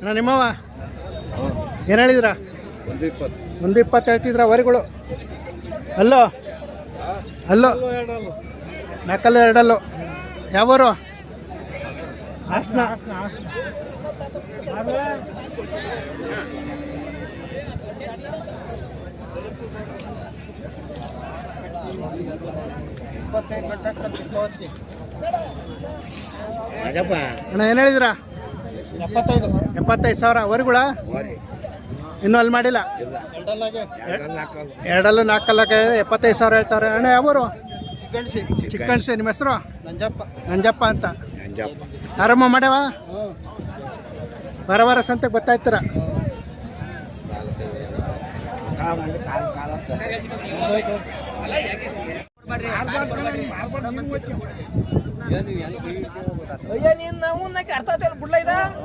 ಅಣ್ಣ ನಿಮ್ಮವ ಏನು ಹೇಳಿದ್ರ ಒಂದು ಇಪ್ಪತ್ತು ಹೇಳ್ತಿದ್ರ ವರಿಗಳು? ಅಲ್ಲೋ? ಅಲ್ಲೋ? ನಾಲ್ಕಲ್ಲು ಎರಡಲ್ಲು. ಯಾವರು? ಹಾಸನ. ಅಣ್ಣ ಏನು ಹೇಳಿದ್ರ ಎಪ್ಪತ್ತೈದು. ಎಪ್ಪತ್ತೈದು ಸಾವಿರ. ವರಿಗಳ? ಇನ್ನೂ ಅಲ್ಲಿ ಮಾಡಿಲ್ಲ? ಎರಡಲ್ಲೂ ನಾಲ್ಕಲ್ಲಕ್ಕೆ ಎಪ್ಪತ್ತೈದು ಸಾವಿರ ಹೇಳ್ತಾರೆ. ಅಣ್ಣ ಯಾವರು? ಚಿಕ್ಕಣ್ಸಿ. ನಿಮ್ಮ ಹೆಸರು? ನಂಜಪ್ಪ. ನಂಜಪ್ಪ ಅಂತ. ಆರಾಮ ಮಾಡ್ಯಾವ? ವಾರ ವಾರ ಸಂತೆಗೆ ಗೊತ್ತಾಯ್ತೀರ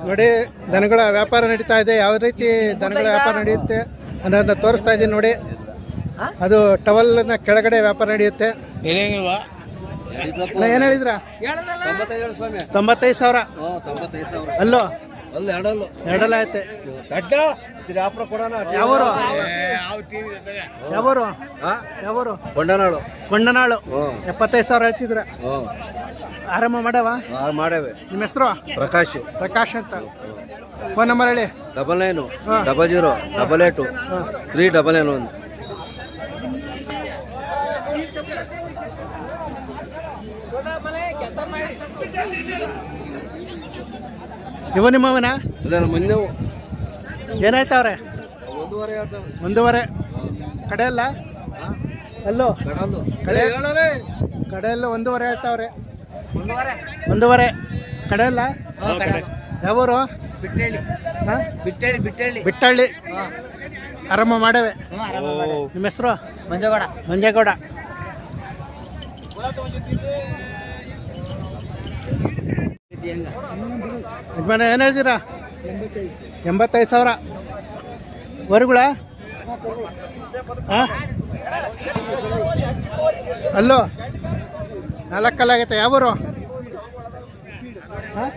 ನೋಡಿ ದನಗಳ ವ್ಯಾಪಾರ ನಡೀತಾ ಇದೆ ಯಾವ ರೀತಿ ದನಗಳ ವ್ಯಾಪಾರ ನಡೆಯುತ್ತೆ ಅನ್ನೋದನ್ನ ತೋರಿಸ್ತಾ ಇದ್ದೀನಿ ನೋಡಿ. ಅದು ಟವಲ್ನ ಕೆಳಗಡೆ ವ್ಯಾಪಾರ ನಡೆಯುತ್ತೆ. ಏನ್ ಹೇಳಿದ್ರ? ತೊಂಬತ್ತೈದು ಸಾವಿರ. ಹ್ಞೂ ತೊಂಬತ್ತೈದು ಸಾವಿರ. ಅಲ್ಲೋ? ಅಲ್ಲಿ ಎರಡಲ್ಲು. ಎರಡಲ್ಲ ಐತೆ. ದಡ್ಡ ವ್ಯಾಪಾರ ಕೊಡೋಣ. ಯಾವರು? ಯಾವರು? ಹಾಂ ಯಾವರು? ಕೊಂಡನಾಳು. ಕೊಂಡನಾಳು. ಎಪ್ಪತ್ತೈದು ಸಾವಿರ ಹೇಳ್ತಿದ್ರ? ಆರಂಭ ಆರಾಮ ಮಾಡೇವೆ? ನಿಮ್ಮ ಹೆಸರು? ಪ್ರಕಾಶ್. ಪ್ರಕಾಶ್ ಅಂತ. ಫೋನ್ ನಂಬರ್ ಹೇಳಿ. Double nine. Double zero. Double eight. Three double nine ಒಂದು. ಇವ ನಿಮ್ಮವನ? ಇಲ್ಲ ಮೊನ್ನೆ ಏನು ಹೇಳ್ತಾವ್ರೆ? ಒಂದೂವರೆ ಕಡೆ ಅಲ್ಲ? ಅಲ್ಲೋ? ಕಡೆ ಕಡೆ ಎಲ್ಲ ಒಂದೂವರೆ ಹೇಳ್ತಾವ್ರೆ. ಒಂದೂವರೆ. ಕಡೆ ಅಲ್ಲ? ಯಾವೂರು? ಬಿಟ್ಟಳ್ಳಿ. ಬಿಟ್ಟಳ್ಳಿ ಬಿಟ್ಟಳ್ಳಿ. ಆರಾಮ ಮಾಡವೆ. ನಿಮ್ಮ ಹೆಸರು? ಮಂಜೇಗೌಡ. ಮಂಜೇಗೌಡ. ಯಜಮಾನ ಏನು ಹೇಳ್ತೀರಾ? ಎಂಬತ್ತೈದು ಸಾವಿರ. ವರುಗಳ ಹಾಂ ಅಲ್ಲೋ? ನಾಲ್ಕಲ್ಲಾಗೈತೆ. ಯಾವೂರು ಹಾಂ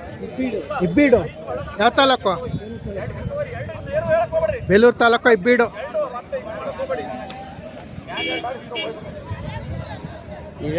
ಇಬ್ಬೀಡು. ಯಾವ ತಾಲೂಕು? ಬೇಲೂರು ತಾಲೂಕು ಇಬ್ಬೀಡು. ಈಗ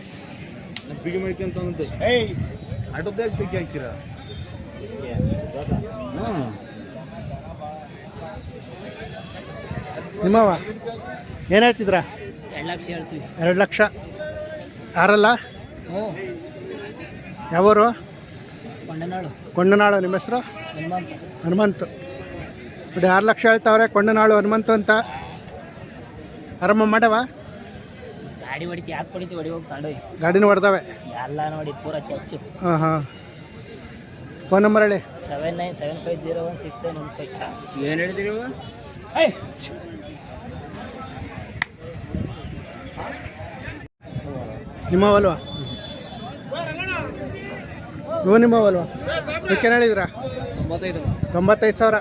ಬಿಗಿ ಮಾಡ್ಕೊಂತ ಏಯ್ ಅಡ್ಡದಾಗ ಬಿಗಿ ಹಾಕಿರ ನಿಮ್ಮವ ಏನು ಹೇಳ್ತಿದ್ರ? ಎರಡು ಲಕ್ಷ ಹೇಳ್ತೀವಿ. ಎರಡು ಲಕ್ಷ. ಯಾರಲ್ಲ? ಯಾವರು ಯಾವೂರು? ಕೊಂಡನಾಳು. ಕೊಂಡನಾಳು ನಿಮ್ಮ ಹೆಸರು? ಹನುಮಂತ. ಹನುಮಂತು. ನೋಡಿ ಆರು ಲಕ್ಷ ಹೇಳ್ತಾವ್ರೆ ಕೊಂಡನಾಳು ಹನುಮಂತು ಅಂತ. ಆರಾಮ ಮಾಡವ? ಗಾಡಿ ಹೊಡಿತಿ ಯಾಕೆ ಹೊಡಿತಿ ಹೊಡಿ ಹೋಗಿ ತಗೊಂಡೋಗಿ ಗಾಡಿನ ಹೊಡೆದವೆ? ಎಲ್ಲ ನೋಡಿ ಪೂರ ಚಚ್ಚು. ಹಾಂ ಹಾಂ. ಫೋನ್ ನಂಬರ್ ಹೇಳಿ. Seven nine seven five zero one six nine one five. ಏನು ಹೇಳಿದಿರಿ ನಿಮ್ಮವಲ್ವಾ ಇವು ನಿಮ್ಮವಲ್ವಾ ಏನು ಹೇಳಿದ್ರ? ತೊಂಬತ್ತೈದು. ತೊಂಬತ್ತೈದು ಸಾವಿರ.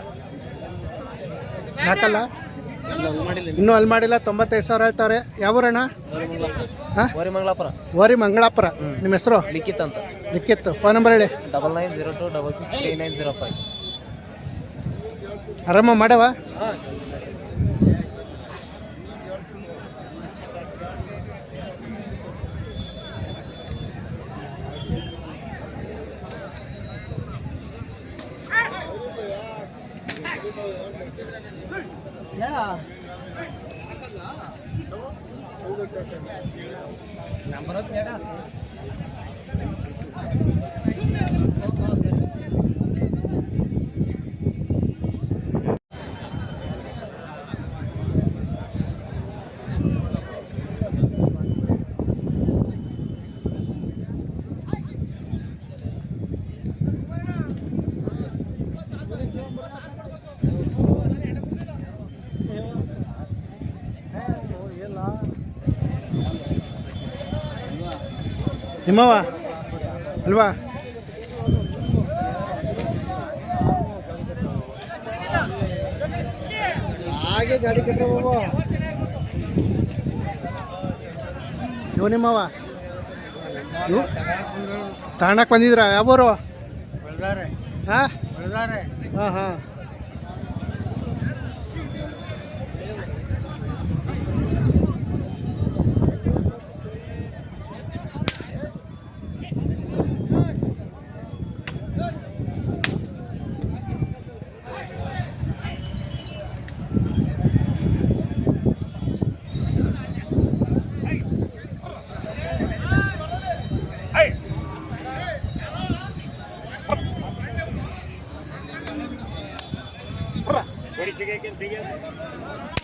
ಯಾಕಲ್ಲ ಇನ್ನೂ ಅಲ್ಲಿ ಮಾಡಿಲ್ಲ ತೊಂಬತ್ತೈದು ಸಾವಿರ ಹೇಳ್ತಾರೆ. ಯಾವೂರಣ್ಣ ಹಾಂ? ಮಂಗಳಾಪುರ ಓರಿ ಮಂಗಳಾಪುರ. ನಿಮ್ಮ ಹೆಸರು? ಲಿಖಿತ್ ಅಂತ. ಲಿಖಿತ್. ಫೋನ್ ನಂಬರ್ ಹೇಳಿ. Double nine zero two double six three nine zero five. ಆರಾಮ ಮಾಡವ? ನಂಬರ್ ನಿಮ್ಮವ ಅಲ್ವಾ? ಹಾಗೆ ಗಾಡಿ ಕಟ್ಟ ಇವು ನಿಮ್ಮವ ಇವು ತಾಣಕ್ಕೆ ಬಂದಿದ್ರ? ಯಾವೂರು? ಹಾಂ? ಹಾಂ ಹಾಂ. tí chứ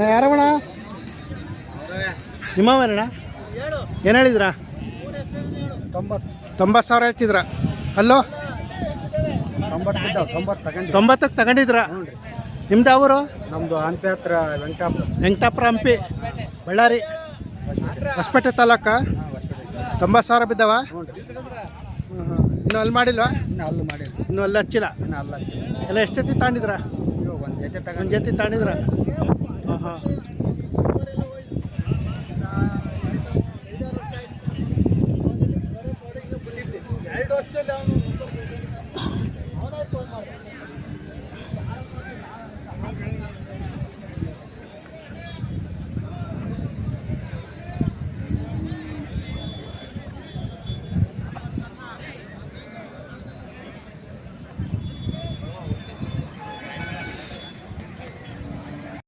ಅಣ್ಣ ಯಾರವಣ ನಿಮ್ಮವನಣ್ಣ? ಏನು ಹೇಳಿದ್ರ? ತೊಂಬತ್ತು ತೊಂಬತ್ತು ಸಾವಿರ ಹೇಳ್ತಿದ್ರ? ಅಲ್ಲೋ? ತೊಂಬತ್ತಕ್ಕೆ ತಗೊಂಡಿದ್ರ? ನಿಮ್ದು ಅವರು ನಮ್ದು ಹಂಪಿ ಹತ್ರ ವೆಂಕಟಾಪುರ. ವೆಂಕಟಾಪುರ ಹಂಪಿ ಬಳ್ಳಾರಿ. ಹೊಸಪೇಟೆ ತಾಲೂಕ? ತೊಂಬತ್ತು ಸಾವಿರ ಬಿದ್ದಾವ. ಇನ್ನೂ ಅಲ್ಲಿ ಮಾಡಿಲ್ವಾ? ಇನ್ನು ಅಲ್ಲಿ ಮಾಡಿಲ್ಲ. ಇನ್ನೂ ಅಲ್ಲಿ ಹಚ್ಚಿಲ್ಲ? ಇನ್ನು ಅಲ್ಲ ಎಲ್ಲ ಎಷ್ಟು ಜೊತೆ ತಗೊಂಡಿದ್ರ ಒಂದು ಜೊತೆ ತಗೊಂಡು ಜೊತೆ ತಗೊಂಡಿದ್ರ? ಹಾಂ